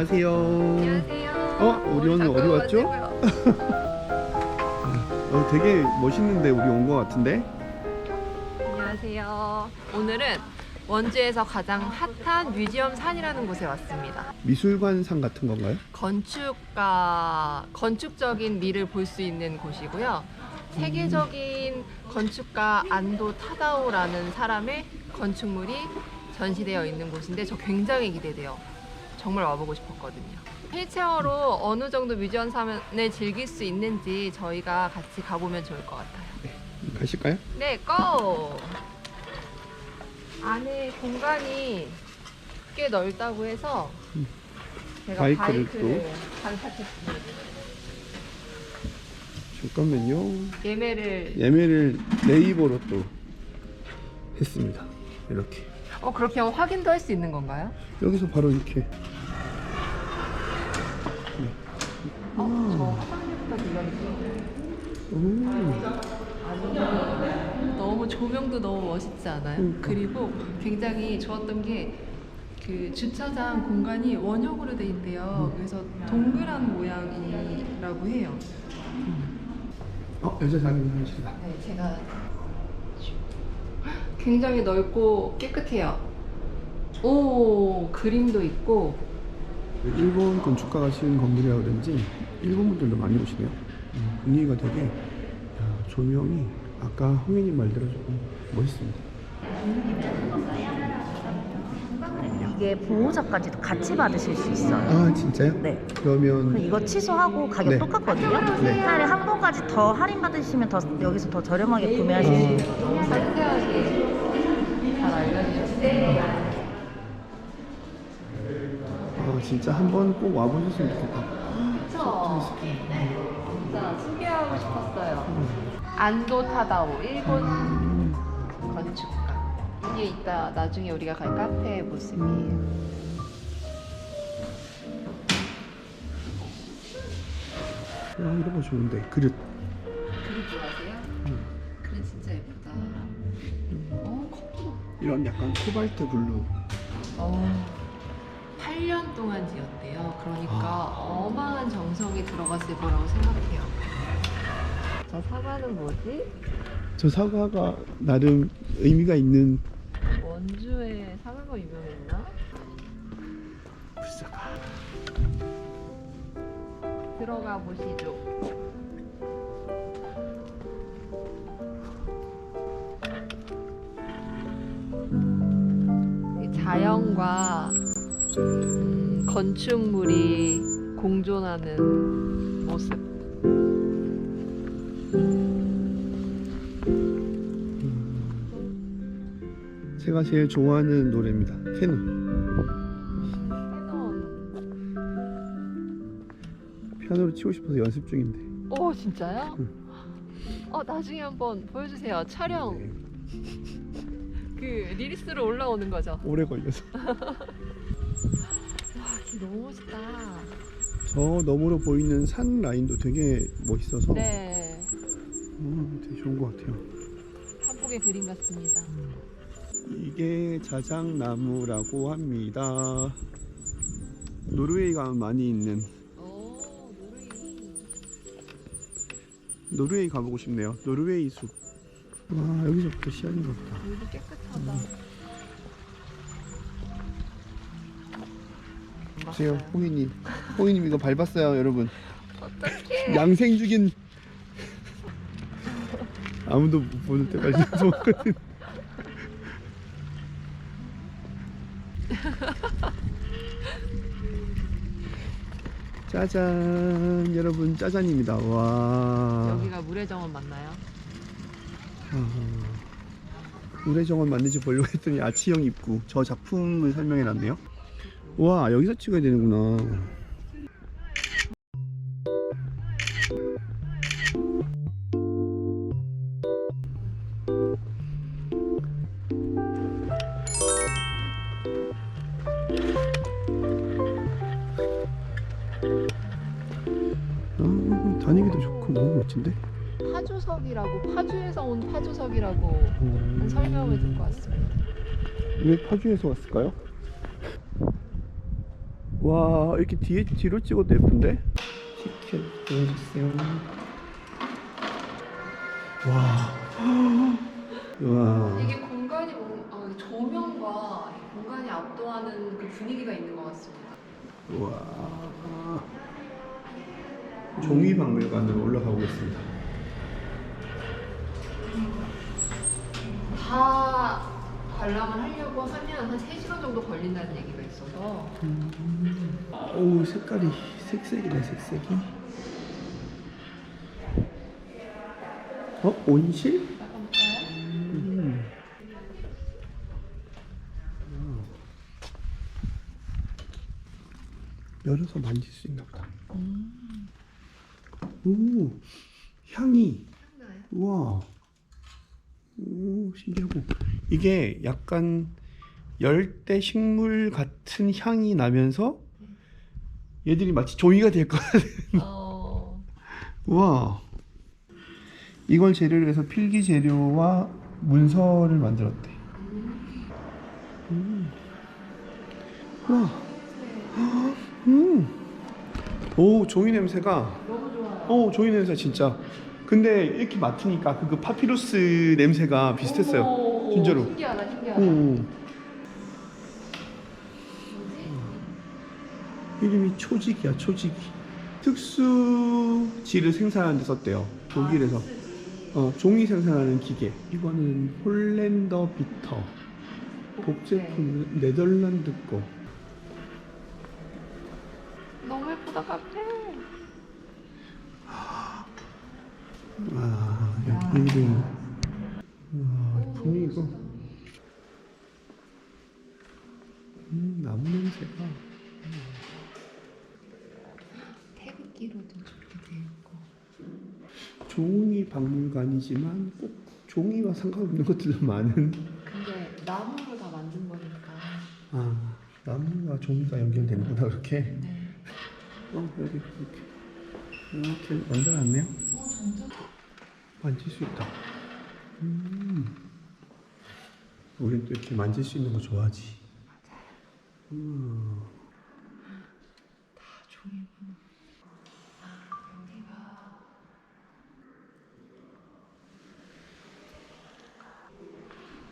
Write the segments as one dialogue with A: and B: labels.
A: 안녕하세요.
B: 안녕하세요.
A: 어, 우리 오늘 어디 왔죠? 어, 되게 멋있는데 우리 온것 같은데?
B: 안녕하세요. 오늘은 원주에서 가장 핫한 뮤지엄 산이라는 곳에 왔습니다.
A: 미술관상 같은 건가요?
B: 건축가 건축적인 미를 볼 수 있는 곳이고요. 세계적인 건축가 안도 타다오라는 사람의 건축물이 전시되어 있는 곳인데 저 굉장히 기대돼요. 정말 와보고 싶었거든요. 휠체어로 어느 정도 뮤지엄 산을 즐길 수 있는지 저희가 같이 가보면 좋을 것 같아요.
A: 가실까요?
B: 네, 고! 안에 공간이 꽤 넓다고 해서
A: 음.
B: 제가
A: 바이크를
B: 바이크를 반사했습니다.
A: 잠깐만요.
B: 예매를
A: 예매를 네이버로 또 했습니다. 이렇게.
B: 어 그렇게 확인도 할 수 있는 건가요?
A: 여기서 바로 이렇게.
B: 어, 저 화장실까지 열리죠.
A: 오,
B: 너무 조명도 너무 멋있지 않아요?
A: 그러니까.
B: 그리고 굉장히 좋았던 게 그 주차장 공간이 원형으로 돼 있대요. 그래서 동그란 모양이라고 해요.
A: 어, 여자 자는 화장실이다.
B: 네, 제가 굉장히 넓고 깨끗해요. 오, 그림도 있고
A: 일본 건축가가 지은 건물이라 그런지 일본 분들도 많이 오시네요. 음, 분위기가 되게 야, 조명이 아까 홍현님 말대로 조금 멋있습니다.
C: 이게 보호자까지도 같이 받으실 수 있어요.
A: 아 진짜요?
C: 네.
A: 그러면
C: 이거 취소하고 가격
A: 네.
C: 똑같거든요.
A: 네.
C: 차라리 한 번까지 더 할인 받으시면 더 여기서 더 저렴하게 구매하실 수 있어요.
B: 잘 알려주셨어요.
A: 진짜 한 번 꼭 와보셨으면 좋겠다.
B: 그쵸? 진짜 소개하고 싶었어요. 안도 타다오, 일본 건축가. 이게 이따 나중에 우리가 갈 카페의 모습이에요.
A: 아 이런 거 좋은데 그릇.
B: 그림 좋아하세요? 그림 진짜 예쁘다. 어, 컵도.
A: 이런 약간 코발트 블루.
B: 어, 8년 동안 지었대요. 그러니까 어마한 정성이 들어갔을 거라고 생각해요. 저 사과는 뭐지?
A: 저 사과가 나름 의미가 있는
B: 원주에 사과가 유명했나?
A: 불사과.
B: 들어가 보시죠. 이 자연과 음, 건축물이 공존하는 모습.
A: 제가 제일 좋아하는 노래입니다. 캐논. 피아노를 치고 싶어서 연습 중인데.
B: 오 진짜요? 어 나중에 한번 보여주세요. 촬영
A: 네,
B: 그 리리스로 올라오는 거죠.
A: 오래 걸려서.
B: 너무 멋있다.
A: 저 너머로 보이는 산 라인도 되게 멋있어서
B: 네,
A: 음, 되게 좋은 것 같아요.
B: 한 폭의 그림 같습니다.
A: 이게 자작나무라고 합니다. 노르웨이 가면 많이 있는
B: 오 노르웨이.
A: 노르웨이 가보고 싶네요. 노르웨이 숲. 와 여기서부터 시야인가 보다.
B: 물도 깨끗하다.
A: 보세요, 호이님. 호이님 이거 밟았어요, 여러분.
B: 어떡해.
A: 양생 죽인 아무도 못 보는 때까지 무서웠거든. 짜잔, 여러분 짜잔입니다. 와.
B: 여기가 물의 정원 맞나요?
A: 아, 우레정원 맞는지 보려고 했더니 아치형 입구 저 작품을 설명해 놨네요. 와 여기서 찍어야 되는구나. 아, 다니기도 좋고 너무 멋진데?
B: 파주석이라고 파주에서 온 파주석이라고
A: 음.
B: 한 설명을 듣고 왔습니다.
A: 왜 파주에서 왔을까요? 와 이렇게 뒤에 뒤로 찍어도 예쁜데? 티켓 보여주세요. 와. 와.
B: 이게 공간이 뭔- 어, 조명과 이 공간이 압도하는 그 분위기가 있는 것 같습니다.
A: 와. 종이 박물관으로 올라가고 있습니다.
B: 다 관람을 하려고 하면 한 3시간 정도 걸린다는 얘기가 있어서
A: 오 색깔이 색색이네 색색이. 어 온실? 음. 열어서 만질 수 있나 보다. 오, 향이. 우와. 오, 신기하고. 이게 약간 열대 식물 같은 향이 나면서 얘들이 마치 종이가 될 것 같아.
B: 어,
A: 우와. 이걸 재료로 해서 필기 재료와 문서를 만들었대. 음. 우와. 음. 오, 종이 냄새가.
B: 너무 좋아요.
A: 어, 종이 냄새 진짜. 근데 이렇게 맡으니까 그, 그 파피루스 냄새가 비슷했어요.
B: 오,
A: 진짜로.
B: 신기하다, 신기하다.
A: 오. 이름이 초직이야, 초직이. 특수지를 생산하는 데 썼대요. 독일에서. 어, 종이 생산하는 기계. 이거는 홀랜더 비터. 복제품 네덜란드 거.
B: 너무 예쁘다, 카페.
A: 아, 여기 이름. 와, 종이가. 음, 나무 냄새가.
B: 태극기로도 좋게 돼 있고.
A: 종이 박물관이지만 꼭 종이와 상관없는 것들도 많은.
B: 근데 나무로 다 만든 거니까.
A: 아, 나무와 종이가 연결되는구나, 그렇게.
B: 네.
A: 어, 여기 이렇게. 이렇게 얹어놨네요. 만질 수 있다. 음. 우린 또 이렇게 만질 수 있는 거 좋아하지. 음.
B: 다 종이구나. 아, 여기가.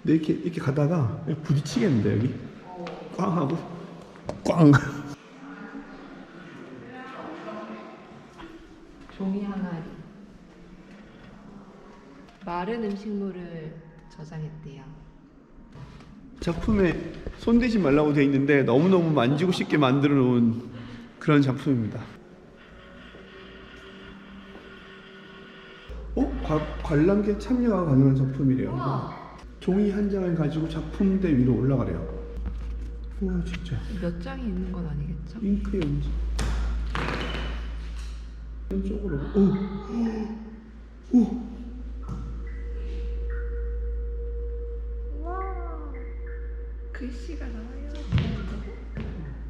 A: 근데 이렇게 이렇게 가다가 부딪히겠는데 여기 꽝 하고 꽝.
B: 종이 항아리. 마른 음식물을 저장했대요.
A: 작품에 손대지 말라고 돼 있는데 너무 너무 만지고 싶게 만들어 놓은 그런 작품입니다. 어? 관- 관람객 참여가 가능한 작품이래요.
B: 우와.
A: 종이 한 장을 가지고 작품대 위로 올라가래요. 우와 진짜
B: 몇 장이 있는 건 아니겠죠?
A: 잉크 연지. 이쪽으로. 오. 오.
B: 와. 글씨가 나와요.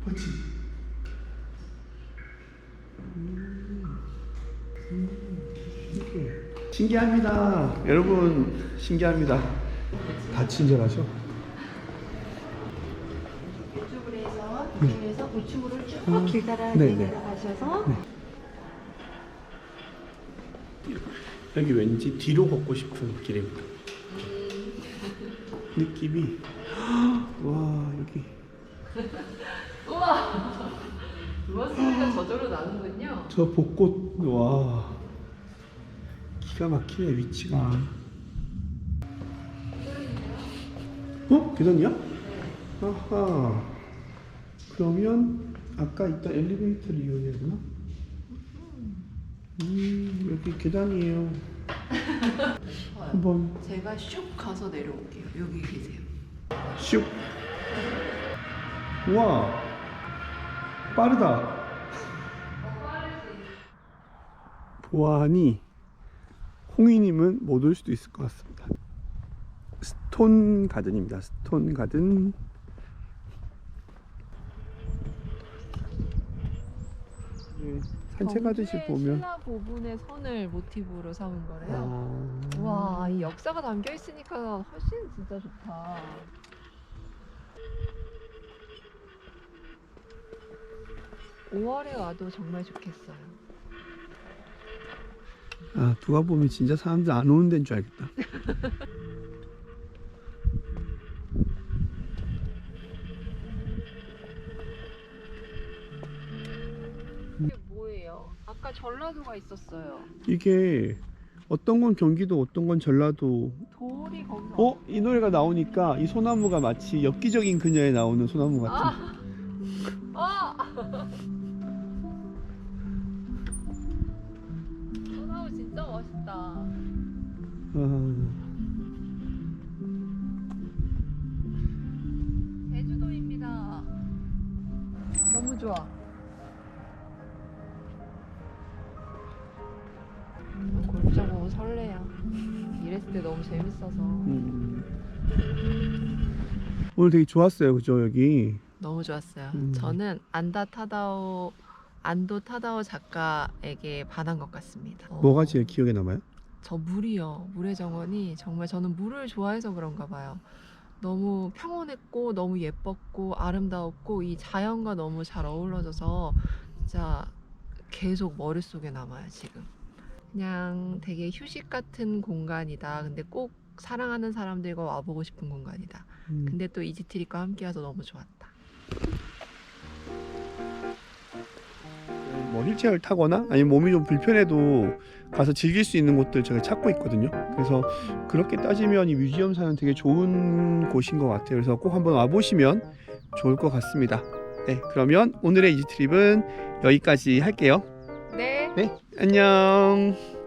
A: 그렇지. 음. 신기합니다. 여러분 신기합니다. 다 친절하죠?
D: 이쪽으로 해서 이쪽에서 고추물을 쭉
A: 아,
D: 길다란
A: 네네.
D: 데 내려가셔서
A: 여기 왠지 뒤로 걷고 싶은 길입니다. 느낌이 와 여기
B: 우와. 우와 소리가 저절로 나는군요.
A: 저 벚꽃 와 기가 막히네 위치가. 어 계단이야? 아하. 그러면 아까 있던 엘리베이터를 이용해야 되나? 음 여기 계단이에요. 한번
B: 제가 슉 가서 내려올게요. 여기 계세요.
A: 슉. 우와. 빠르다. 보아하니 홍이님은 못 올 수도 있을 것 같습니다. 스톤 가든입니다. 스톤 가든. 네, 산책하듯이 보면.
B: 신라 부분의 선을 모티브로 삼은 거래요.
A: 아,
B: 와, 이 역사가 담겨 있으니까 훨씬 진짜 좋다. 5월에 와도 정말 좋겠어요.
A: 아 누가 보면 진짜 사람들 안 오는 데인 줄 알겠다.
B: 이게 뭐예요? 아까 전라도가 있었어요.
A: 이게 어떤 건 경기도 어떤 건 전라도
B: 돌이
A: 어? 이 노래가 나오니까 이 소나무가 마치 엽기적인 그녀에 나오는 소나무 같은
B: 아! 소 멋있다.
A: 아,
B: 제주도입니다. 너무 좋아. 골프장 보면 설레요. 이랬을 때 너무 재밌어서
A: 음. 오늘 되게 좋았어요 그죠 여기
B: 너무 좋았어요.
A: 음.
B: 저는 안다 타다오 안도 타다오 작가에게 반한 것 같습니다. 어,
A: 뭐가 제일 기억에 남아요?
B: 저 물이요. 물의 정원이 정말 저는 물을 좋아해서 그런가 봐요. 너무 평온했고 너무 예뻤고 아름다웠고 이 자연과 너무 잘 어우러져서 진짜 계속 머릿속에 남아요 지금. 그냥 되게 휴식 같은 공간이다. 근데 꼭 사랑하는 사람들과 와보고 싶은 공간이다.
A: 음.
B: 근데 또 이지트릭과 함께해서 너무 좋았다.
A: 뭐 휠체어를 타거나 아니면 몸이 좀 불편해도 가서 즐길 수 있는 곳들 제가 찾고 있거든요. 그래서 그렇게 따지면 이 뮤지엄 사는 되게 좋은 곳인 것 같아요. 그래서 꼭 한번 와보시면 좋을 것 같습니다. 네, 그러면 오늘의 이지 트립은 여기까지 할게요.
B: 네.
A: 네, 안녕.